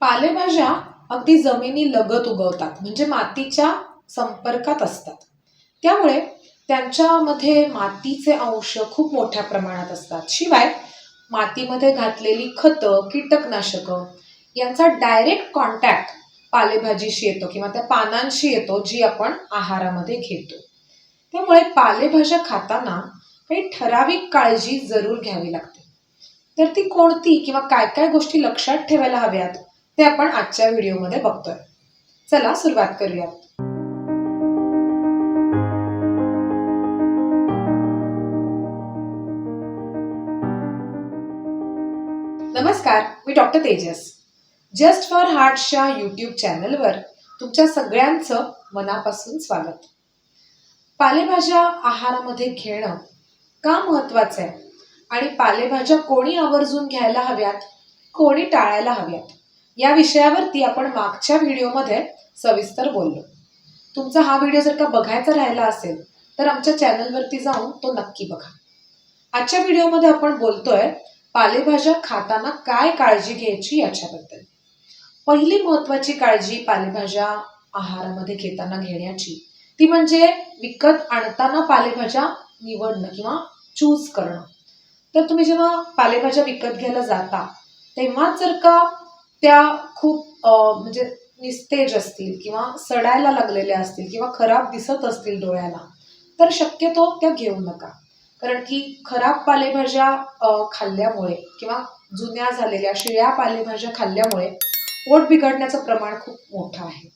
पालेभाज्या अगदी जमिनी लगत उगवतात म्हणजे मातीच्या संपर्कात असतात. त्यामुळे त्यांच्यामध्ये मातीचे अंश खूप मोठ्या प्रमाणात असतात. शिवाय मातीमध्ये घातलेली खतं कीटकनाशकं यांचा डायरेक्ट कॉन्टॅक्ट पालेभाजीशी येतो किंवा त्या पानांशी येतो जी आपण आहारामध्ये घेतो. त्यामुळे पालेभाज्या खाताना काही ठराविक काळजी जरूर घ्यावी लागते. तर ती कोणती किंवा काय काय गोष्टी लक्षात ठेवायला हव्यात? ते आपण आजच्या व्हिडिओमध्ये बघतोय. चला सुरुवात करूयात. नमस्कार मी डॉक्टर तेजस. जस्ट फॉर हार्टच्या यूट्यूब चॅनलवर तुमच्या सगळ्यांचं मनापासून स्वागत. पालेभाज्या आहारामध्ये घेणं का महत्वाचं आहे? आणि पालेभाज्या कोणी आवर्जून घ्यायला हव्यात? कोणी टाळायला हव्यात? या विषयावरती आपण मागच्या व्हिडिओमध्ये सविस्तर बोललो. तुमचा हा व्हिडिओ जर का बघायचा राहिला असेल तर आमच्या चॅनलवरती जाऊन तो नक्की बघा. आजच्या व्हिडिओमध्ये आपण बोलतोय पालेभाज्या खाताना काय काळजी घ्यायची याच्याबद्दल. पहिली महत्वाची काळजी पालेभाज्या आहारामध्ये घेताना घेण्याची. ती म्हणजे विकत आणताना पालेभाज्या निवडणं किंवा चूज करणं. तर तुम्ही जेव्हा पालेभाज्या विकत घ्यायला जाता तेव्हाच जर का त्या खूप म्हणजे निस्तेज असतील किंवा सडायला लागलेल्या असतील किंवा खराब दिसत असतील डोळ्याला तर शक्यतो त्या घेऊ नका. कारण की खराब पालेभाज्या खाल्ल्यामुळे किंवा जुन्या झालेल्या शिळ्या पालेभाज्या खाल्ल्यामुळे पोट बिघडण्याचं प्रमाण खूप मोठं आहे.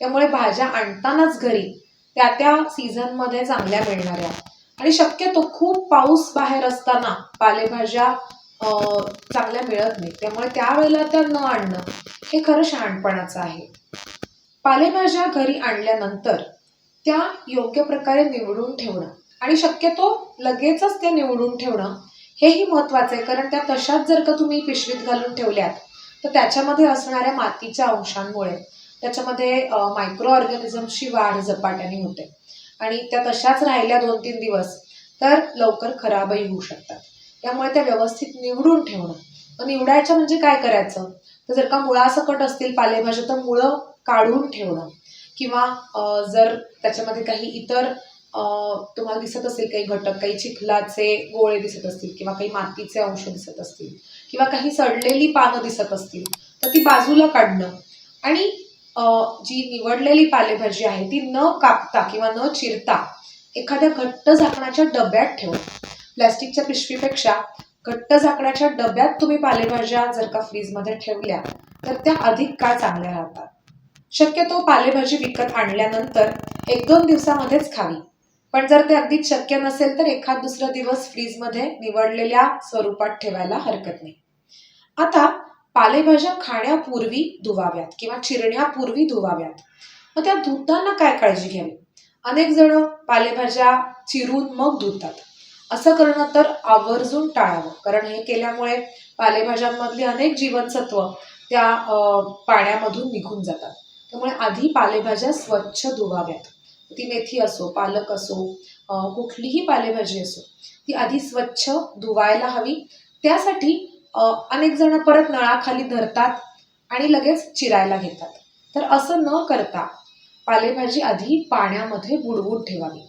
त्यामुळे भाज्या आणतानाच घरी त्या त्या सीझनमध्ये चांगल्या मिळणाऱ्या. आणि शक्यतो खूप पाऊस बाहेर असताना पालेभाज्या चांगल्या मिळत नाही त्यामुळे त्यावेळेला त्या न आणणं हे खरं शहाणपणाचं आहे. पालेभाज्या घरी आणल्यानंतर त्या योग्य प्रकारे निवडून ठेवणं आणि शक्यतो लगेचच ते निवडून ठेवणं हेही महत्वाचं आहे. कारण त्या तशाच जर का तुम्ही पिशवीत घालून ठेवल्यात तर त्याच्यामध्ये असणाऱ्या मातीच्या अंशांमुळे त्याच्यामध्ये मायक्रो ऑर्गॅनिझमची वाढ झपाट्याने होते. आणि त्या तशाच राहिल्या दोन तीन दिवस तर लवकर खराबही होऊ शकतात. त्यामुळे त्या व्यवस्थित निवडून ठेवणं. मग निवडायच्या म्हणजे काय करायचं? तर जर का मुळासकट असतील पालेभाज्या तर मुळं काढून ठेवणं. किंवा जर त्याच्यामध्ये काही इतर तुम्हाला दिसत असेल काही घटक काही चिखलाचे गोळे दिसत असतील किंवा काही मातीचे अंश दिसत असतील किंवा काही सडलेली पानं दिसत असतील तर ती बाजूला काढणं. आणि जी निवडलेली पालेभाजी आहे ती न कापता किंवा न चिरता एखाद्या घट्ट झाकणाच्या डब्यात ठेवणं. प्लॅस्टिकच्या पिशवीपेक्षा घट्ट झाकणाच्या डब्यात तुम्ही पालेभाज्या जर का फ्रीजमध्ये ठेवल्या तर त्या अधिक काळ चांगल्या राहतात. शक्यतो पालेभाजी विकत आणल्यानंतर एक दोन दिवसामध्येच खावी. पण जर ते अगदी शक्य नसेल तर एखाद दुसरा दिवस फ्रीजमध्ये निवडलेल्या स्वरूपात ठेवायला हरकत नाही. आता पालेभाज्या खाण्यापूर्वी धुवाव्यात किंवा चिरण्यापूर्वी धुवाव्यात. मग त्या धुताना काय काळजी घ्यावी? अनेक जण पालेभाज्या चिरून मग धुतात. असं करणं तर आवर्जून टाळावं. कारण हे केल्यामुळे पालेभाज्यांमधली अनेक जीवनसत्व त्या पाण्यामधून निघून जातात. त्यामुळे आधी पालेभाज्या स्वच्छ धुवाव्यात. ती मेथी असो पालक असो कुठलीही पालेभाजी असो ती आधी स्वच्छ धुवायला हवी. त्यासाठी अनेक जण परत नळाखाली धरतात आणि लगेच चिरायला घेतात. तर असं न करता पालेभाजी आधी पाण्यामध्ये बुडवून ठेवावी.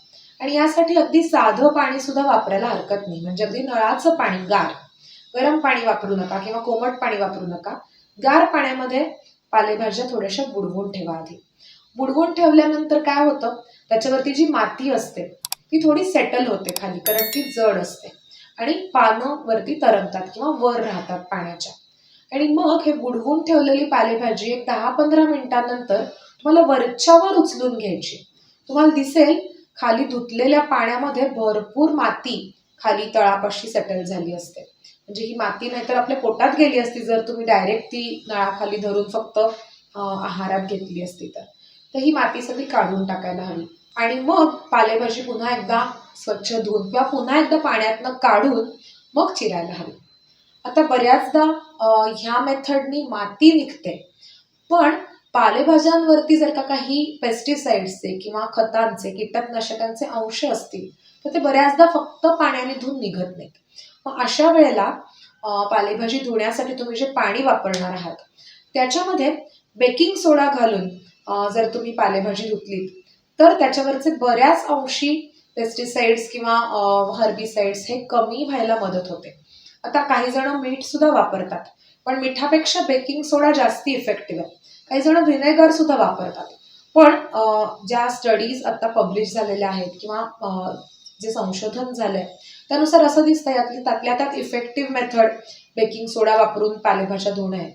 आणि यासाठी अगदी साधं पाणी सुद्धा वापरायला हरकत नाही. म्हणजे अगदी नळाचं पाणी गार. गरम पाणी वापरू नका किंवा कोमट पाणी वापरू नका. गार पाण्यामध्ये पालेभाज्या थोड्याशा बुडवून ठेवा आधी. बुडवून ठेवल्यानंतर काय होतं? त्याच्यावरती जी माती असते ती थोडी सेटल होते खाली कारण ती जड असते. आणि पानं वरती तरंगतात किंवा वर राहतात पाण्याच्या. आणि मग हे बुडवून ठेवलेली पालेभाजी एक दहा पंधरा मिनिटांनंतर तुम्हाला वरच्यावर उचलून घ्यायची. तुम्हाला दिसेल खाली धुतलेल्या पाण्यामध्ये भरपूर माती खाली तळापाशी सेटल झाली असते. म्हणजे ही माती नाहीतर आपल्या पोटात गेली असती जर तुम्ही डायरेक्ट ती नळाखाली धरून फक्त आहारात घेतली असती तर. तर ही माती सगळी काढून टाकायला हवी. आणि मग पालेभाजी पुन्हा एकदा स्वच्छ धुवून किंवा पुन्हा एकदा पाण्यातनं काढून मग चिरायला हवी. आता बऱ्याचदा ह्या मेथडनी माती निघते. पण पालेभाज्यांवरती जर का काही पेस्टिसाइड्सचे किंवा खतांचे कीटकनाशकांचे अंश असतील तर ते बऱ्याचदा फक्त पाण्याने धुवून निघत नाहीत. मग अशा वेळेला पालेभाजी धुण्यासाठी तुम्ही जे पाणी वापरणार आहात त्याच्यामध्ये बेकिंग सोडा घालून जर तुम्ही पालेभाजी धुतलीत तर त्याच्यावरचे बऱ्याच अंशी पेस्टिसाइड्स किंवा हर्बिसाइड्स हे कमी व्हायला मदत होते. आता काही जण मीठ सुद्धा वापरतात पण मिठापेक्षा बेकिंग सोडा जास्ती इफेक्टिव्ह आहे. काही जण व्हिनेगर सुद्धा वापरतात. पण ज्या स्टडीज आता पब्लिश झालेल्या आहेत किंवा जे संशोधन झालंय त्यानुसार असं दिसतं यातली त्यातल्या त्यात इफेक्टिव्ह मेथड बेकिंग सोडा वापरून पालेभाज्या धुणं आहे.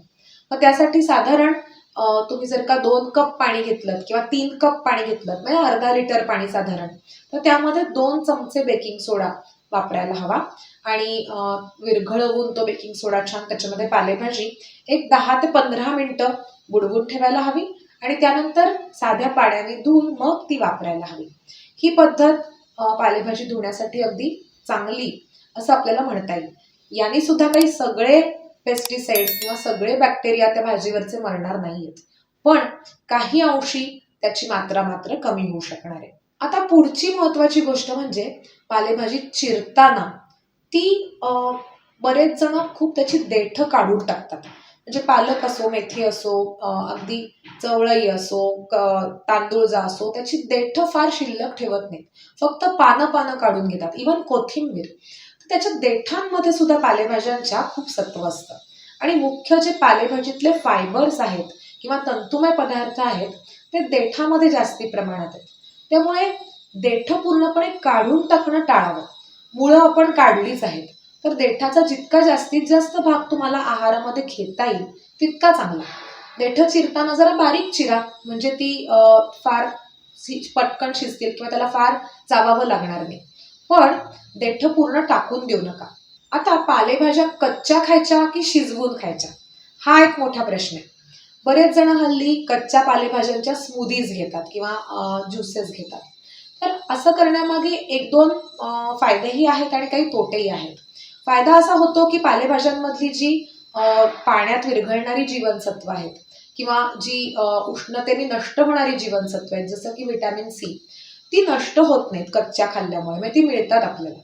मग त्यासाठी साधारण तुम्ही जर का दोन कप पाणी घेतलं किंवा तीन कप पाणी घेतलं म्हणजे अर्धा लिटर पाणी साधारण तर त्यामध्ये दोन चमचे बेकिंग सोडा वापरायला हवा. आणि विरघळवून तो बेकिंग सोडा छान त्याच्यामध्ये पालेभाजी एक दहा ते पंधरा मिनटं बुडवून ठेवायला हवी आणि त्यानंतर साध्या पाण्याने धुवून मग ती वापरायला हवी. ही पद्धत पालेभाजी धुण्यासाठी अगदी चांगली असं आपल्याला म्हणता येईल. याने सुद्धा काही सगळे पेस्टिसाइड्स किंवा सगळे बॅक्टेरिया त्या भाजीवरचे मरणार नाहीयेत. पण काही अंशी त्याची मात्रा मात्र कमी होऊ शकणार आहे. आता पुढची महत्वाची गोष्ट म्हणजे पालेभाजी चिरताना ती बरेच जण खूप त्याची देठ काढून टाकतात. म्हणजे पालक असो मेथी असो अगदी चवळई असो तांदूळजा असो त्याची देठ फार शिल्लक ठेवत नाहीत. फक्त पानं पानं काढून घेतात. इवन कोथिंबीर. त्याच्या देठांमध्ये सुद्धा पालेभाज्यांच्या खूप सत्व असतं आणि मुख्य जे पालेभाजीतले फायबर्स आहेत किंवा तंतुमय पदार्थ आहेत ते देठामध्ये जास्ती प्रमाणात आहेत. त्यामुळे देठ पूर्णपणे काढून टाकणं टाळावं. मुळं आपण काढलीच आहेत. तर देठाचा जितका जास्तीत जास्त भाग तुम्हाला आहारामध्ये घेता येईल तितका चांगला. देठ चिरताना जरा बारीक चिरा म्हणजे ती फार पटकन शिजतील किंवा त्याला फार चावावं लागणार नाही. पण देठ पूर्ण टाकून देऊ नका. आता पालेभाज्या कच्च्या खायच्या की शिजवून खायच्या? हा एक मोठा प्रश्न आहे. बरेच जण हल्ली कच्च्या पालेभाज्यांच्या स्मूदीज घेतात किंवा ज्युसेस घेतात. तर असं करण्यामागे एक दोन फायदेही आहेत आणि काही तोटेही आहेत. फायदा असा होतो की पालेभाज्यांमधली जी पाण्यात विरघळणारी जीवनसत्व आहेत किंवा जी उष्णतेने नष्ट होणारी जीवनसत्व आहेत जसं की व्हिटॅमिन सी ती नष्ट होत नाहीत कच्च्या खाल्ल्यामुळे. म्हणजे ती मिळतात आपल्याला.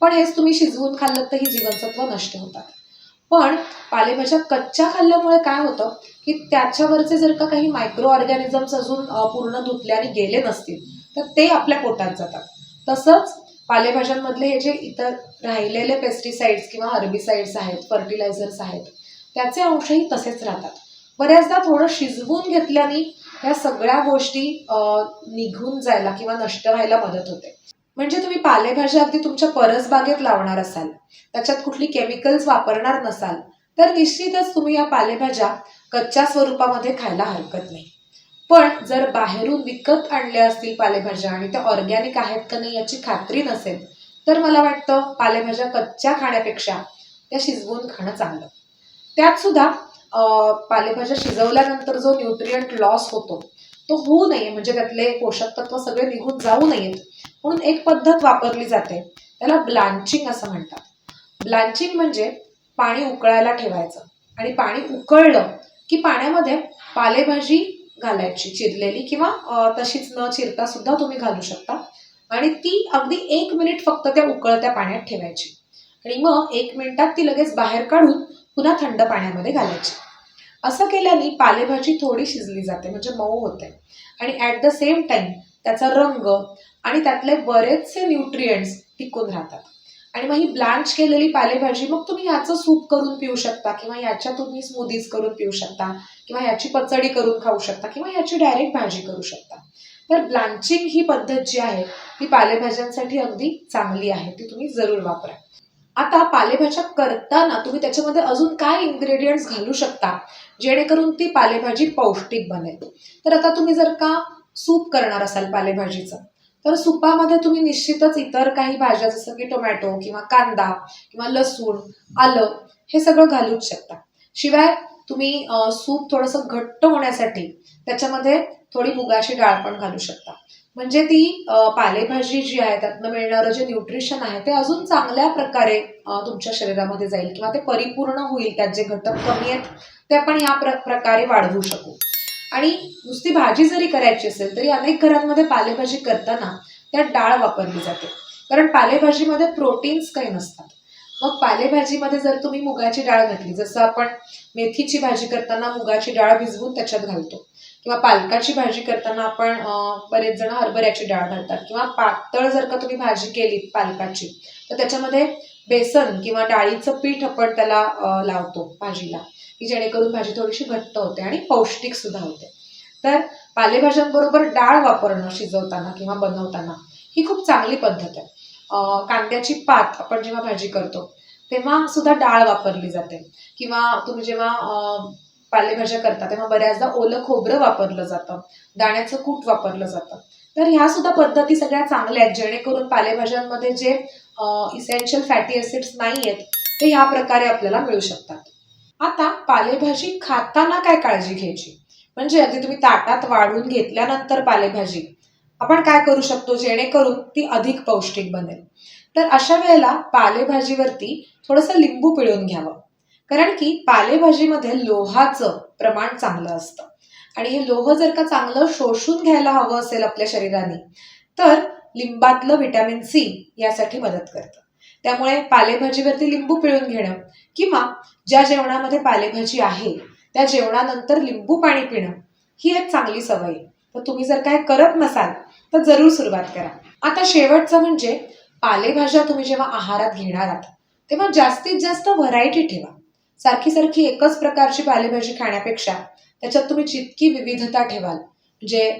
पण हेच तुम्ही शिजवून खाल्लं तर ही जीवनसत्व नष्ट होतात. पण पालेभाज्या कच्च्या खाल्ल्यामुळे काय होतं की त्याच्यावरचे जर का काही मायक्रो ऑर्गॅनिझम्स अजून पूर्ण धुतल्याने गेले नसतील तर ते आपल्या पोटात जातात. तसंच पालेभाज्यांमधले हे जे इतर राहिलेले पेस्टिसाइड्स किंवा हर्बिसाइड्स आहेत फर्टिलायझर्स आहेत त्याचे अंशही तसेच राहतात. बऱ्याचदा थोडं शिजवून घेतल्याने ह्या सगळ्या गोष्टी निघून जायला किंवा नष्ट व्हायला मदत होते. म्हणजे तुम्ही पालेभाज्या अगदी तुमच्या परसबागेत लावणार असाल त्याच्यात कुठली केमिकल्स वापरणार नसाल तर निश्चितच तुम्ही या पालेभाज्या कच्च्या स्वरूपामध्ये खायला हरकत नाही. पण जर बाहेरून विकत आणल्या असतील पालेभाज्या आणि त्या ऑर्गॅनिक आहेत का नाही याची खात्री नसेल तर मला वाटतं पालेभाज्या कच्च्या खाण्यापेक्षा त्या शिजवून खाणं चांगलं. त्यात सुद्धा पालेभाज्या शिजवल्यानंतर जो न्यूट्रियंट लॉस होतो तो होऊ नये. म्हणजे त्यातले पोषक तत्व सगळे निघून जाऊ नयेत. म्हणून एक पद्धत वापरली जाते. त्याला ब्लांचिंग असं म्हणतात. ब्लांचिंग म्हणजे पाणी उकळायला ठेवायचं. आणि पाणी उकळलं की पाण्यामध्ये पालेभाजी घालायची. चिरलेली किंवा तशीच न चिरता सुद्धा तुम्ही घालू शकता. आणि ती अगदी एक मिनिट फक्त त्या उकळत्या पाण्यात ठेवायची. आणि मग एक मिनिटात ती लगेच बाहेर काढून पुन्हा थंड पाण्यामध्ये घालायची. असं केल्याने पालेभाजी थोडी शिजली जाते म्हणजे मऊ होते. आणि ॲट द सेम टाइम त्याचा रंग आणि त्यातले बरेचसे न्यूट्रियंट्स टिकून राहतात. आणि मग ही ब्लांच केलेली पालेभाजी मग तुम्ही याचं सूप करून पिऊ शकता किंवा याच्या तुम्ही स्मूदीज करून पिऊ शकता किंवा याची पचडी करून खाऊ शकता किंवा याची डायरेक्ट भाजी करू शकता. तर ब्लांचिंग ही पद्धत जी आहे ती पालेभाज्यांसाठी अगदी चांगली आहे ती तुम्ही जरूर वापरा. आता पालेभाज्या करताना तुम्ही त्याच्यामध्ये अजून काय इन्ग्रेडियंट्स घालू शकता? जेणेकरून ती पालेभाजी पौष्टिक बनेल तर आता तुम्ही जर का सूप करणार असाल पालेभाजीचं तर सुपामध्ये तुम्ही निश्चितच इतर काही भाज्या जसं की टोमॅटो किंवा कांदा किंवा लसूण आलं हे सगळं घालूच शकता. शिवाय तुम्ही सूप थोडंसं घट्ट होण्यासाठी त्याच्यामध्ये थोडी मुगाची डाळ पण घालू शकता. म्हणजे ती पालेभाजी जी आहे त्यातनं मिळणारं जे न्यूट्रिशन आहे ते अजून चांगल्या प्रकारे तुमच्या शरीरामध्ये जाईल किंवा ते परिपूर्ण होईल त्यात जे घटक कमी आहेत ते आपण या प्र प्रकारे वाढवू शकू. आणि नुसती भाजी जरी करायची असेल तरी अनेक घरांमध्ये पालेभाजी करताना त्यात डाळ वापरली जाते. कारण पालेभाजीमध्ये प्रोटीन्स काही नसतात. मग पालेभाजीमध्ये जर तुम्ही मुगाची डाळ घातली जसं आपण मेथीची भाजी करताना मुगाची डाळ भिजवून त्याच्यात घालतो किंवा पालकाची भाजी करताना आपण बरेच जण हरभऱ्याची डाळ घालतात. किंवा पातळ जर का तुम्ही भाजी केली पालकाची तर त्याच्यामध्ये बेसन किंवा डाळीचं पीठ आपण त्याला लावतो भाजीला की जेणेकरून भाजी थोडीशी घट्ट होते आणि पौष्टिक सुद्धा होते. तर पालेभाज्यांबरोबर डाळ वापरणं शिजवताना किंवा बनवताना ही खूप चांगली पद्धत आहे. कांद्याची पात आपण जेव्हा भाजी करतो तेव्हा सुद्धा डाळ वापरली जाते. किंवा तुम्ही जेव्हा पालेभाज्या करता तेव्हा बऱ्याचदा ओलं खोबरं वापरलं जातं दाण्याचं कूट वापरलं जातं. तर ह्या सुद्धा पद्धती सगळ्या चांगल्या आहेत जेणेकरून पालेभाज्यांमध्ये जे इसेन्शियल फॅटी ॲसिड्स नाही आहेत ते ह्या प्रकारे आपल्याला मिळू शकतात. आता पालेभाजी खाताना काय काळजी घ्यायची? म्हणजे अगदी तुम्ही ताटात वाढून घेतल्यानंतर पालेभाजी आपण काय करू शकतो? जेणेकरून ती अधिक पौष्टिक बनेल. तर अशा वेळेला पालेभाजीवरती थोडंसं लिंबू पिळून घ्यावं. कारण की पालेभाजीमध्ये लोहाचं प्रमाण चांगलं असतं. आणि हे लोह जर का चांगलं शोषून घ्यायला हवं असेल आपल्या शरीराने तर लिंबातलं व्हिटॅमिन सी यासाठी मदत करतं. त्यामुळे पालेभाजीवरती लिंबू पिळून घेणं किंवा ज्या जेवणामध्ये पालेभाजी आहे त्या जेवणानंतर लिंबू पाणी पिणं ही एक चांगली सवय. तर तुम्ही जर काय करत नसाल तर जरूर सुरुवात करा. आता शेवटचं म्हणजे पालेभाज्या तुम्ही जेव्हा आहारात घेणार आहात तेव्हा जास्तीत जास्त व्हरायटी ठेवा. सारखी सारखी एकच प्रकारची पालेभाजी खाण्यापेक्षा त्याच्यात तुम्ही जितकी विविधता ठेवाल म्हणजे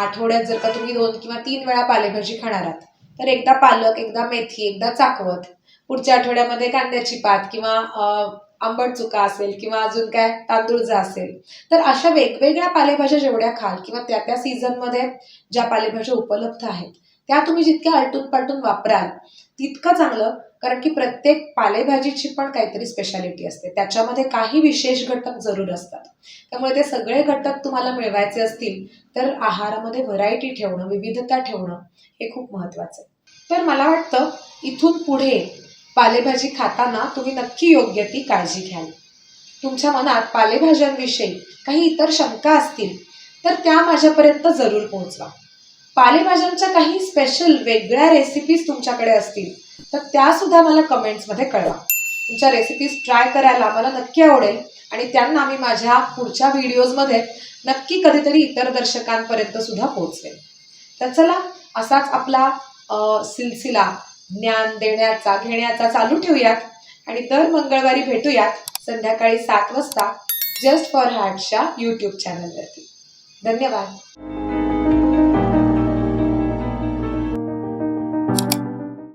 आठवड्यात जर का तुम्ही दोन किंवा तीन वेळा पालेभाजी खाणार आहात तर एकदा पालक एकदा मेथी एकदा चाकवत पुढच्या आठवड्यामध्ये कांद्याची पात किंवा आंबट चुका असेल किंवा अजून काय तांदूळजा असेल तर अशा वेगवेगळ्या पालेभाज्या जेवढ्या खाल किंवा त्या त्या सीझनमध्ये ज्या पालेभाज्या उपलब्ध आहेत त्या तुम्ही जितक्या आलटून पालटून वापराल तितकं चांगलं कारण की प्रत्येक पालेभाजीची पण काहीतरी स्पेशालिटी असते. त्याच्यामध्ये काही विशेष घटक जरूर असतात. त्यामुळे ते सगळे घटक तुम्हाला मिळवायचे असतील तर आहारामध्ये व्हरायटी ठेवणं विविधता ठेवणं हे खूप महत्त्वाचं आहे. तर मला वाटतं इथून पुढे पालेभाजी खाताना तुम्ही नक्की योग्य ती काळजी घ्याल. तुमच्या मनात पालेभाज्यांविषयी काही इतर शंका असतील तर त्या माझ्यापर्यंत जरूर पोहोचवा. पालेभाज्यांच्या काही स्पेशल वेगळ्या रेसिपीज तुमच्याकडे असतील तर त्या सुद्धा मला कमेंट्समध्ये कळवा. तुमच्या रेसिपीज ट्राय करायला मला नक्की आवडेल आणि त्यांना मी माझ्या पुढच्या व्हिडिओजमध्ये नक्की कधीतरी इतर दर्शकांपर्यंत सुद्धा पोहोचवेल तर चला असाच आपला सिलसिला ज्ञान देण्याचा घेण्याचा चालू ठेवूयात आणि दर मंगळवारी भेटूयात संध्याकाळी सात वाजता जस्ट फॉर हॅटच्या यूट्यूब चॅनलवरती धन्यवाद.